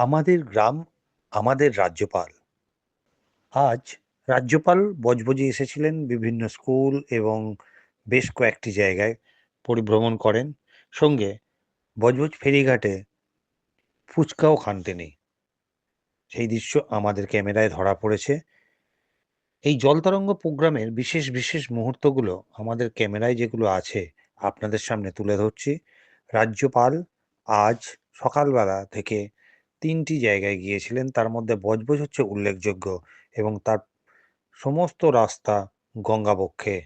আমাদের গ্রাম, আমাদের রাজ্যপাল। আজ রাজ্যপাল বজবজে এসেছিলেন বিভিন্ন স্কুল এবং বেশ কয়েকটি জায়গায় পরিভ্রমণ করেন। সঙ্গে বজবজ ফেরিঘাটে ফুচকাও খান তিনি। সেই দৃশ্য আমাদের ক্যামেরায় ধরা পড়েছে। এই জলতরঙ্গ প্রোগ্রামের বিশেষ বিশেষ মুহূর্তগুলো আমাদের ক্যামেরায় যেগুলো আছে আপনাদের সামনে তুলে ধরছি। রাজ্যপাল আজ সকালবেলা থেকে তিনটি জায়গায় গিয়েছিলেন। তার মধ্যে বজবজ হচ্ছে উল্লেখযোগ্য এবং তার সমস্ত রাস্তা গঙ্গাবক্ষে।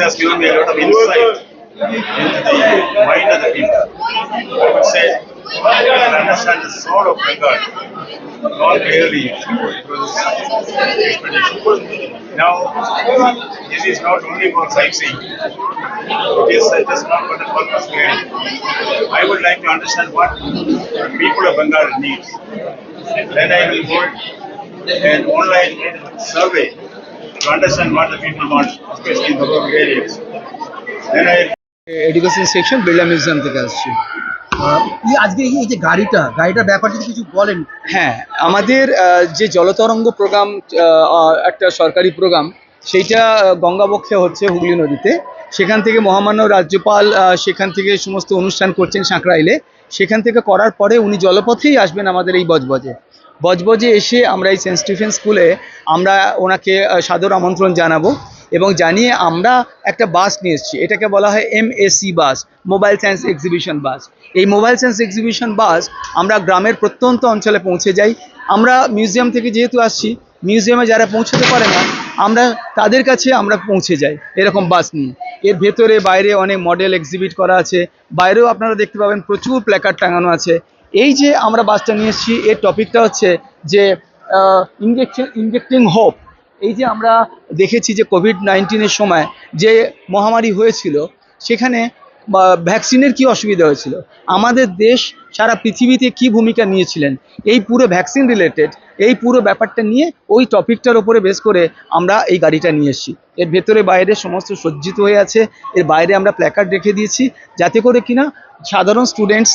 Has given me a lot of insight into the mind of the people. I would say, I can understand the soul of clearly through this expedition. Now, this is not only for sightseeing, it is just not for the purpose behind. I would like to understand what the people of Bengal needs. Then I will hold an online survey to understand what the people want, especially in the rural areas. Then I education section Birla museum থেকে আসছি। এই আজকে এই যে গাড়িটা গাড়িটার ব্যাপারে যদি কিছু বলেন। হ্যাঁ আমাদের আহ, যে জলতরঙ্গ প্রোগ্রাম একটা সরকারি প্রোগ্রাম সেইটা গঙ্গাবক্ষে হচ্ছে হুগলি নদীতে। সেখান থেকে মহামান্য রাজ্যপাল আহ, সেখান থেকে সমস্ত অনুষ্ঠান করছেন সাঁকরাইলে। সেখান থেকে করার পরে উনি জলপথেই আসবেন আমাদের এই বজবজে। বজবজে এসে আমরা এই সেন্ট স্টিফেন স্কুলে আমরা ওনাকে সাদর আমন্ত্রণ জানাব এবং জানিয়ে আমরা একটা বাস নিয়ে এসেছি। এটাকে বলা হয় M MAC bus mobile science exhibition bus. এই মোবাইল সায়েন্স এক্সিবিশন বাস আমরা গ্রামের প্রত্যন্ত অঞ্চলে পৌঁছে যাই। আমরা মিউজিয়াম থেকে যেহেতু আসছি মিউজিয়ামে যারা পৌঁছতে পারে না, আমরা তাদের কাছে আমরা পৌঁছে যাই এরকম বাস নিয়ে। এর ভেতরে, বাইরে অনেক মডেল এক্সিবিট করা আছে। বাইরেও আপনারা দেখতে পাবেন প্রচুর প্ল্যাকার্ড টাঙানো আছে। এই যে আমরা বাসটা নিয়ে এসেছি, এর টপিকটা হচ্ছে যে ইনজেকশন ইনজেক্টিং হোপ এই যে আমরা দেখেছি যে কোভিড নাইন্টিনের সময় যে মহামারী হয়েছিল, সেখানে ভ্যাকসিনের কি অসুবিধা হয়েছিল? আমাদের দেশ সারা পৃথিবীতে কি ভূমিকা নিয়েছিলেন? এই পুরো ভ্যাকসিন রিলেটেড এই পুরো ব্যাপারটা নিয়ে ওই টপিকটার ওপরে বেস করে আমরা এই গাড়িটা নিয়ে এসেছি। এর ভেতরে বাইরে সমস্ত সজ্জিত হয়ে আছে, এর বাইরে আমরা প্ল্যাকার্ড রেখে দিয়েছি, যাতে করে কিনা সাধারণ স্টুডেন্টস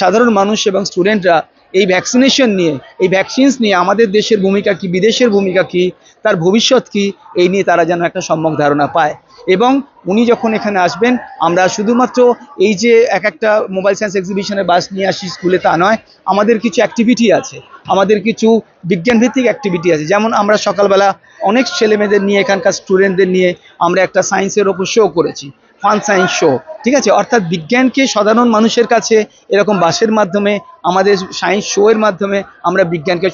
সাধারণ মানুষ এবং স্টুডেন্টরা এই ভ্যাকসিনেশন নিয়ে, এই ভ্যাকসিনস নিয়ে আমাদের দেশের ভূমিকা কি, বিদেশের ভূমিকা কি, তার ভবিষ্যৎ কি, এই নিয়ে তারা যেন একটা সম্যক ধারণা পায়। এবং উনি যখন এখানে আসবেন, আমরা শুধুমাত্র এই যে এক একটা মোবাইল সায়েন্স এক্সিবিশনে বাস নিয়ে আসি স্কুলে তা নয়, আমাদের কিছু অ্যাক্টিভিটি আছে, আমাদের কিছু বিজ্ঞানভিত্তিক অ্যাক্টিভিটি আছে। যেমন আমরা সকালবেলা অনেক ছেলেমেয়েদের নিয়ে, এখানকার স্টুডেন্টদের নিয়ে আমরা একটা সায়েন্সের ওপর শো করেছি। ফান সায়েন্স শো ঠিক আছে? অর্থাৎ বিজ্ঞানকে সাধারণ মানুষের কাছে এরকম বাসের মাধ্যমে, আমাদের সায়েন্স শো এর মাধ্যমে আমরা বিজ্ঞানকে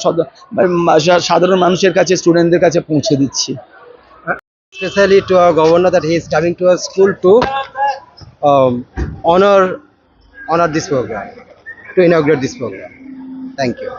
সাধারণ মানুষের কাছে স্টুডেন্টদের কাছে পৌঁছে দিচ্ছি। Specially to our governor that his coming to our school to honour honour this programme to inaugurate this programme thank you